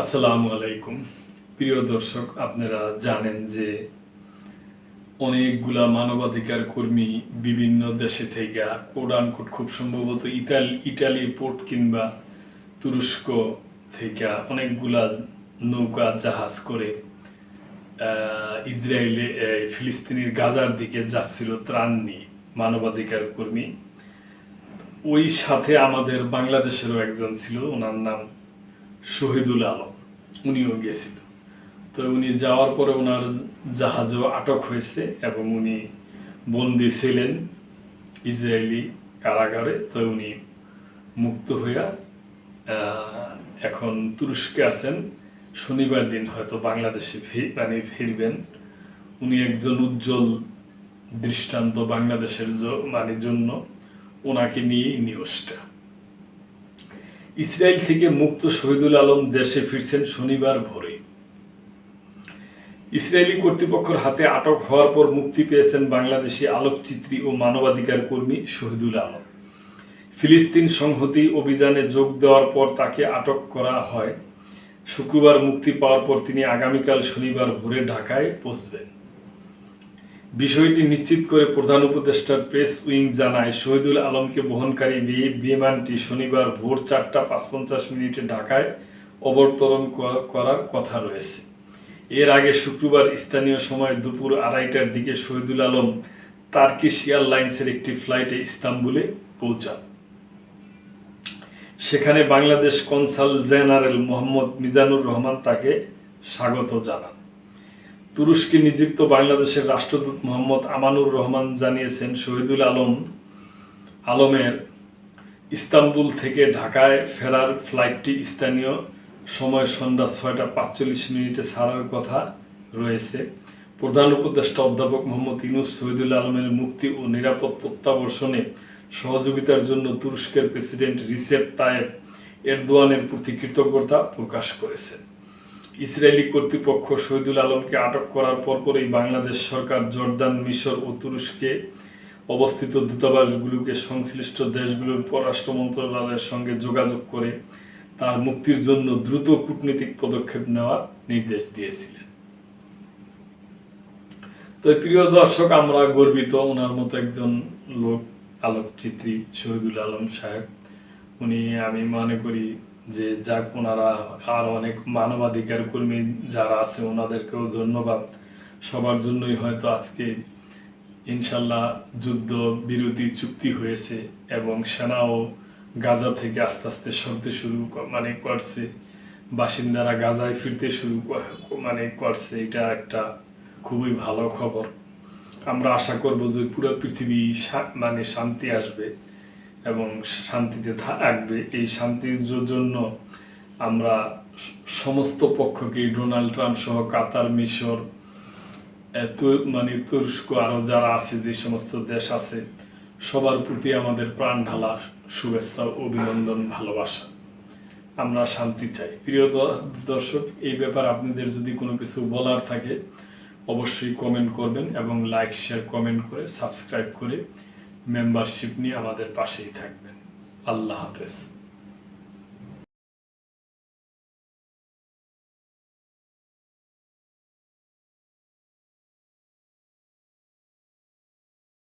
আসসালামু আলাইকুম। প্রিয় দর্শক, আপনারা জানেন যে অনেকগুলা মানবাধিকার কর্মী বিভিন্ন দেশে থেকে কোট খুব সম্ভবত ইতাল, ইটালি পোর্ট কিংবা তুরস্ক থেকে অনেকগুলা নৌকা, জাহাজ করে ইসরায়েলে ফিলিস্তিনের গাজার দিকে যাচ্ছিল ত্রাণ নিয়ে মানবাধিকার কর্মী। ওই সাথে আমাদের বাংলাদেশেরও একজন ছিল, ওনার নাম শহীদুল আলম, উনিও গেছিল। তো উনি যাওয়ার পরে ওনার জাহাজও আটক হয়েছে এবং উনি বন্দি ছিলেন ইসরায়েলি কারাগারে। তো উনি মুক্ত হইয়া এখন তুরস্কে আছেন। শনিবার দিন হয়তো বাংলাদেশে মানে ফিরবেন। উনি একজন উজ্জ্বল দৃষ্টান্ত বাংলাদেশের মানে জন্য ওনাকে নিয়ে নিউজটা। ইসরায়েল থেকে মুক্ত শহীদুল আলম দেশে ফিরছেন শনিবার ভোরে। ইসরায়েলি কর্তৃপক্ষের হাতে আটক হওয়ার পর মুক্তি পেয়েছেন বাংলাদেশি আলোকচিত্রী ও মানবাধিকার কর্মী শহীদুল আলম। ফিলিস্তিন সংহতি অভিযানে যোগ দেওয়ার পর তাকে আটক করা হয়। শুক্রবার মুক্তি পাওয়ার পর তিনি আগামীকাল শনিবার ভোরে ঢাকায় পৌঁছবেন। বিষয়টি নিশ্চিত করে প্রধান উপদেষ্টার প্রেস উইং জানায়, শহীদুল আলমকে বহনকারী বিমানটি শনিবার ভোর চারটা পাঁচপঞ্চাশ মিনিটে ঢাকায় অবতরণ করার কথা রয়েছে। এর আগে শুক্রবার স্থানীয় সময় দুপুর আড়াইটার দিকে শহীদুল আলম তার্কিশ এয়ারলাইন্সের একটি ফ্লাইটে ইস্তাম্বুলে পৌঁছান। সেখানে বাংলাদেশ কনসাল জেনারেল মোহাম্মদ মিজানুর রহমান তাকে স্বাগত জানান। তুরস্কে নিযুক্ত বাংলাদেশের রাষ্ট্রদূত মোহাম্মদ আমানুর রহমান জানিয়েছেন, শহীদুল আলম আলমের ইস্তাম্বুল থেকে ঢাকায় ফেরার ফ্লাইটটি স্থানীয় সময় সন্ধ্যা ছয়টা পাঁচচল্লিশ মিনিটে ছাড়ার কথা রয়েছে। প্রধান উপদেষ্টা অধ্যাপক মোহাম্মদ ইউনুস শহীদুল আলমের মুক্তি ও নিরাপদ প্রত্যাবর্ষণে সহযোগিতার জন্য তুরস্কের প্রেসিডেন্ট রিসেপ তায়েব এরদোয়ানের প্রতি কৃতজ্ঞতা প্রকাশ করেছেন। ইসরায়েলি কর্তৃপক্ষ শহীদুল আলমকে আটক করার পরপরই বাংলাদেশ সরকার জর্দান, মিশর ও তুরস্কে অবস্থিত দূতাবাসগুলোকে সংশ্লিষ্ট দেশগুলোর পররাষ্ট্র মন্ত্রণালয়ের সঙ্গে যোগাযোগ করে তার মুক্তির জন্য দ্রুত কূটনীতিক পদক্ষেপ নেওয়ার নির্দেশ দিয়েছিলেন। তো প্রিয় দর্শক, আমরা গর্বিত ওনার মতো একজন লোক, আলোকচিত্রী শহীদুল আলম সাহেব। উনি, আমি মনে করি যে যাক ওনারা আর অনেক মানবাধিকার কর্মী যারা আছে, ওনাদেরকেও ধন্যবাদ। সবার জন্যই হয়তো আজকে ইনশাল্লাহ যুদ্ধ বিরতি চুক্তি হয়েছে এবং সেনাও গাজা থেকে আস্তে আস্তে সরতে শুরু মানে করছে। বাসিন্দারা গাজায় ফিরতে শুরু মানে করছে। এটা একটা খুবই ভালো খবর। আমরা আশা করব যে পুরো পৃথিবী মানে শান্তি আসবে। এবং শান্তিতে থাকবে। এই শান্তির জন্য আমরা সমস্ত পক্ষকে, ডোনাল্ড ট্রাম্প সহ কাতার, মিশর মানে তুরস্ক আরও যারা আছে, যে সমস্ত দেশ আছে, সবার প্রতি আমাদের প্রাণ ঢালা শুভেচ্ছা অভিনন্দন, ভালোবাসা। আমরা শান্তি চাই। প্রিয় দর্শক, এই ব্যাপারে আপনাদের যদি কোনো কিছু বলার থাকে, অবশ্যই কমেন্ট করবেন এবং লাইক, শেয়ার, কমেন্ট করে সাবস্ক্রাইব করে মেম্বারশিপ নিয়ে আমাদের পাশেই থাকবেন। আল্লাহ হাফেজ।